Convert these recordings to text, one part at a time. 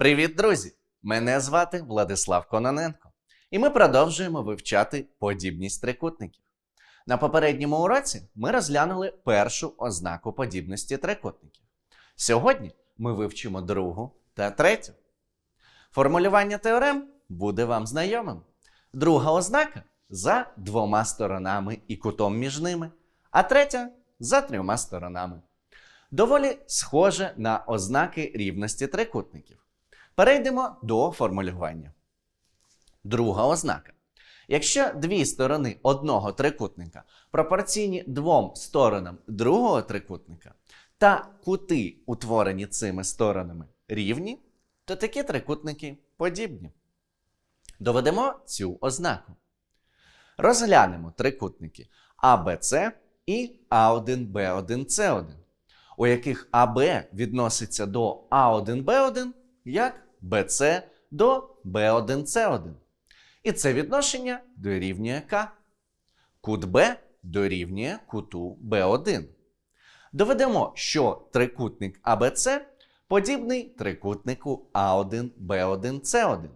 Привіт, друзі! Мене звати Владислав Кононенко, і ми продовжуємо вивчати подібність трикутників. На попередньому уроці ми розглянули першу ознаку подібності трикутників. Сьогодні ми вивчимо другу та третю. Формулювання теорем буде вам знайомим. Друга ознака за двома сторонами і кутом між ними, а третя за трьома сторонами. Доволі схоже на ознаки рівності трикутників. Перейдемо до формулювання. Друга ознака. Якщо дві сторони одного трикутника пропорційні двом сторонам другого трикутника, та кути, утворені цими сторонами, рівні, то такі трикутники подібні. Доведемо цю ознаку. Розглянемо трикутники ABC і А1Б1С1, у яких АБ відноситься до А1Б1 як БЦ до Б1С1. І це відношення дорівнює К. Кут Б дорівнює куту Б1. Доведемо, що трикутник АБЦ подібний трикутнику А1, Б1, С1.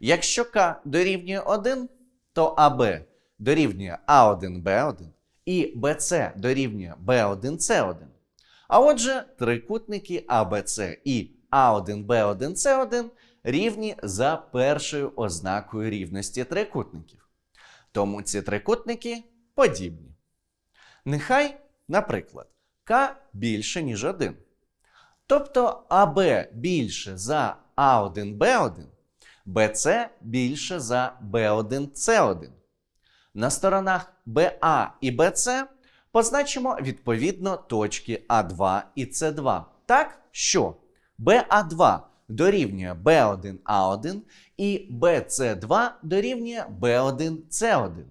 Якщо К дорівнює 1, то АБ дорівнює А1, Б1 і БЦ дорівнює Б1, С1. А отже, трикутники АБЦ і А1, Б1, С1 рівні за першою ознакою рівності трикутників. Тому ці трикутники подібні. Нехай, наприклад, К більше, ніж 1. Тобто АБ більше за А1, Б1, БЦ більше за Б1, С1. На сторонах БА і БЦ позначимо відповідно точки А2 і С2. Так що БА2 дорівнює Б1А1 і БЦ2 дорівнює Б1С1.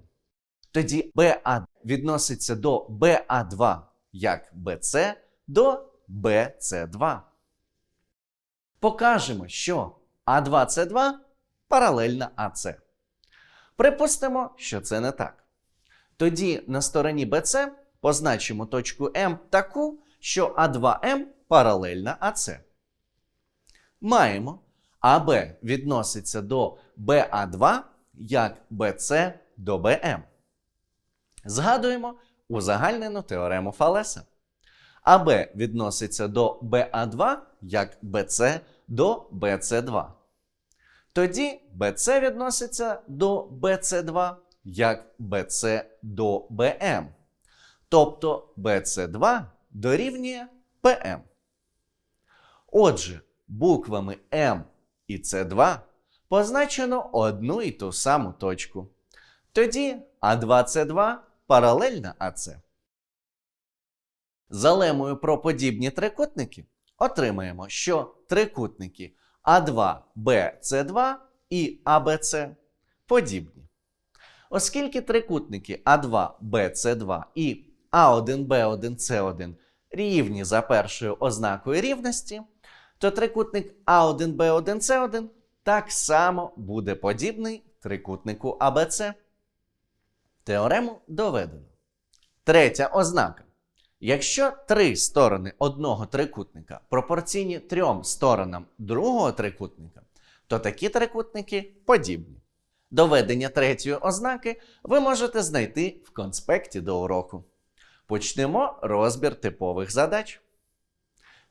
Тоді БА відноситься до БА2 як БЦ до БЦ2. Покажемо, що А2С2 паралельна АЦ. Припустимо, що це не так. Тоді на стороні BC позначимо точку М таку, що А2М паралельна АЦ. Маємо АБ відноситься до БА2 як BC до БМ. Згадуємо узагальнену теорему Фалеса. АБ відноситься до БА2 як BC до BC2. Тоді BC відноситься до BC2 як BC до BM. Тобто BC2 дорівнює PM. Отже, буквами М і С2 позначено одну і ту саму точку. Тоді А2С2 паралельна АЦ. За лемою про подібні трикутники отримаємо, що трикутники А2, БС2 і АБЦ подібні. Оскільки трикутники А2, БС2 і А1, Б1, С1 рівні за першою ознакою рівності, то трикутник А1, Б1, С1 так само буде подібний трикутнику АБЦ. Теорему доведено. Третя ознака. Якщо три сторони одного трикутника пропорційні трьом сторонам другого трикутника, то такі трикутники подібні. Доведення третьої ознаки ви можете знайти в конспекті до уроку. Почнемо розбір типових задач.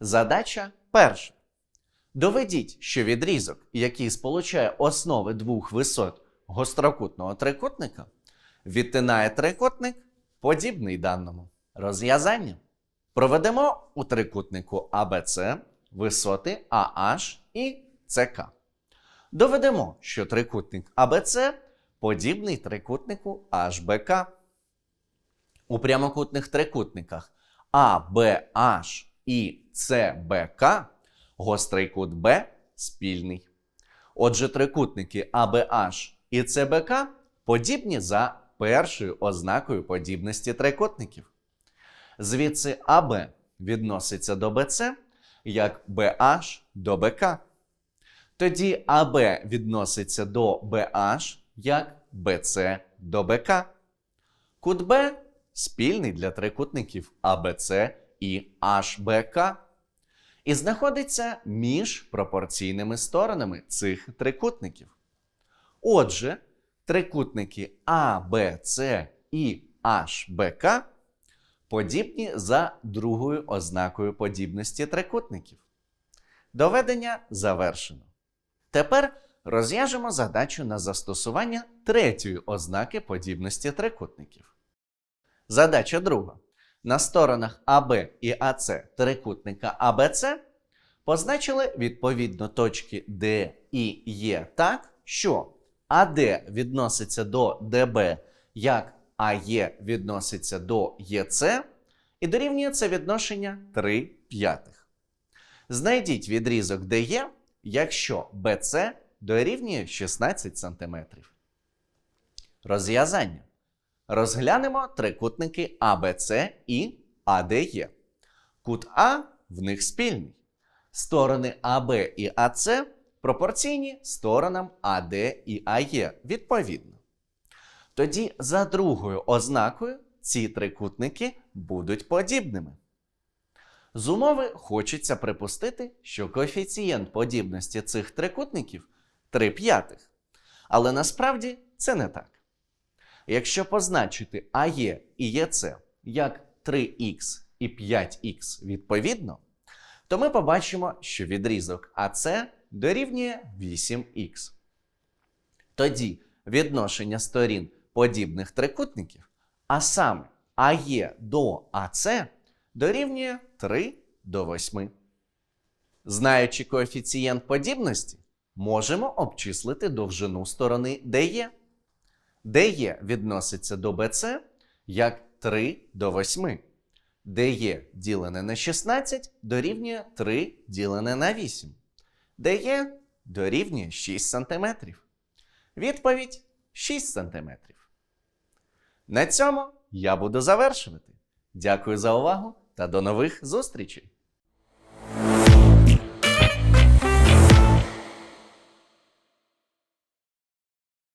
Задача перша. Доведіть, що відрізок, який сполучає основи двох висот гострокутного трикутника, відтинає трикутник, подібний даному. Розв'язання. Проведемо у трикутнику ABC висоти AH і CK. Доведемо, що трикутник ABC подібний трикутнику HBK. У прямокутних трикутниках ABH і CBK гострий кут B спільний. Отже, трикутники ABH і CBK подібні за першою ознакою подібності трикутників. Звідси АБ відноситься до БЦ як BH до БК. Тоді АБ відноситься до BH як BC до БК. Кут Б спільний для трикутників АБЦ і HBK. І знаходиться між пропорційними сторонами цих трикутників. Отже, трикутники ABC і HBK подібні за другою ознакою подібності трикутників. Доведення завершено. Тепер розв'яжемо задачу на застосування третьої ознаки подібності трикутників. Задача друга. На сторонах АБ і АЦ трикутника АБЦ позначили відповідно точки D і Е так, що АД відноситься до ДБ, як АЕ відноситься до ЄЦ, і дорівнює це відношення 3 п'ятих. Знайдіть відрізок ДЕ, якщо БЦ дорівнює 16 см. Розв'язання. Розглянемо трикутники АБЦ і АДЕ. Кут А в них спільний. Сторони АБ і АЦ пропорційні сторонам АД і АЕ відповідно. Тоді за другою ознакою ці трикутники будуть подібними. З умови хочеться припустити, що коефіцієнт подібності цих трикутників 3 п'ятих. Але насправді це не так. Якщо позначити АЕ і ЄЦ як 3х і 5х відповідно, то ми побачимо, що відрізок АЦ дорівнює 8х. Тоді відношення сторін подібних трикутників, а саме АЕ до АЦ дорівнює 3 до 8. Знаючи коефіцієнт подібності, можемо обчислити довжину сторони ДЕ. ДЕ відноситься до БЦ як 3 до 8. ДЕ ділене на 16 дорівнює 3 ділене на 8. ДЕ дорівнює 6 см. Відповідь 6 см. На цьому я буду завершувати. Дякую за увагу та до нових зустрічей!